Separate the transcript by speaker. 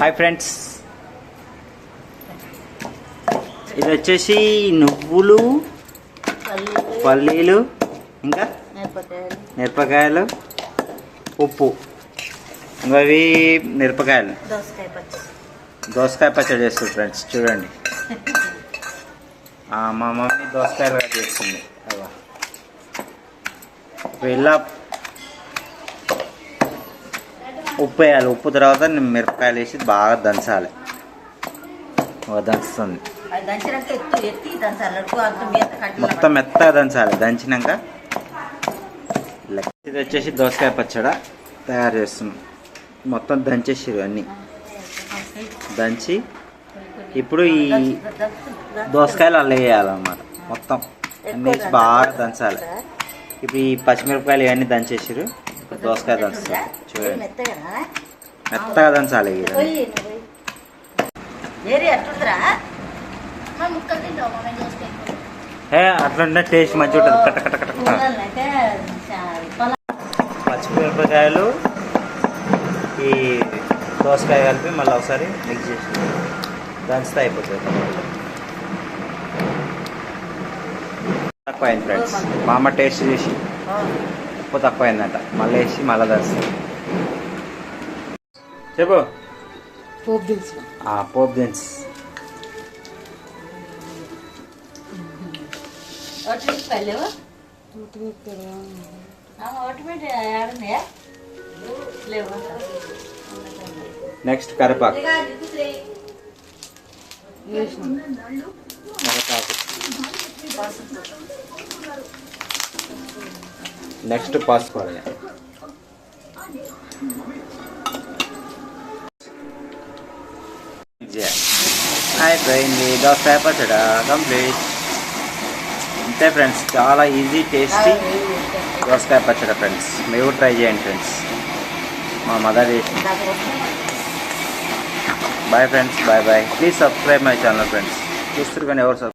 Speaker 1: Hi friends ఇది వచ్చేసి నువ్వులు పల్లీలు ఇంకా మిరపకాయలు. ఉప్పు. ఇంకా అవి మిరపకాయలు.
Speaker 2: దోసకాయ పచ్చి
Speaker 1: దోసకాయ పచ్చడి చేస్తుంది ఫ్రెండ్స్ చూడండి. మా మమ్మీ దోసకాయలు చేస్తుంది. అలా ఇలా ఉప్పు వేయాలి. ఉప్పు తర్వాత మిరపకాయలు వేసి బాగా దంచాలి. దంచుతుంది. మొత్తం మెత్తగా దంచాలి. దంచినాక. ఇది వచ్చేసి దోసకాయ పచ్చడి తయారు చేస్తున్నాం. మొత్తం దంచేసిరు అన్నీ. దంచి ఇప్పుడు ఈ దోసకాయలు అల్ల వేయాలన్నమాట. మొత్తం. అన్ని బాగా దంచాలి. ఇప్పుడు ఈ పచ్చిమిరపకాయలు ఇవన్నీ దంచేసిరు. దోసకాయ దంచుతుంది చూడండి
Speaker 2: మెత్తగా
Speaker 1: దంచాలి. ఏ అట్లుంటే టేస్ట్ మంచిగా ఉంటుంది. కట్ట కట్ట కట్ట పచ్చిమిరపకాయలు ఈ దోసకాయ కలిపి మళ్ళీ ఒకసారి మిక్స్ చేసి దంచితే అయిపోతుంది. తక్కువ అయింది ఫ్రెండ్స్ మా అమ్మ టేస్ట్ చూసి. ఉప్పు తక్కువ అయిందంట మళ్ళీ వేసి మళ్ళీ దంచుతుంది చెప్పు
Speaker 2: పోపు దినుసు
Speaker 1: ఆ పోప్ దిన్స్ నెక్స్ట్
Speaker 2: దిక్కులే.
Speaker 1: కరివేపాకు నెక్స్ట్ పసుపు అయిపోయింది దోసకాయ పచ్చడ కంప్లీట్ అంతే ఫ్రెండ్స్ చాలా ఈజీ టేస్టీ దోసకాయ పచ్చడ ఫ్రెండ్స్ మీరు ట్రై చేయండి ఫ్రెండ్స్ మా మదర్
Speaker 2: చేసి
Speaker 1: boy friends boy boy please subscribe my channel friends చూస్తారు కానీ ఎవరు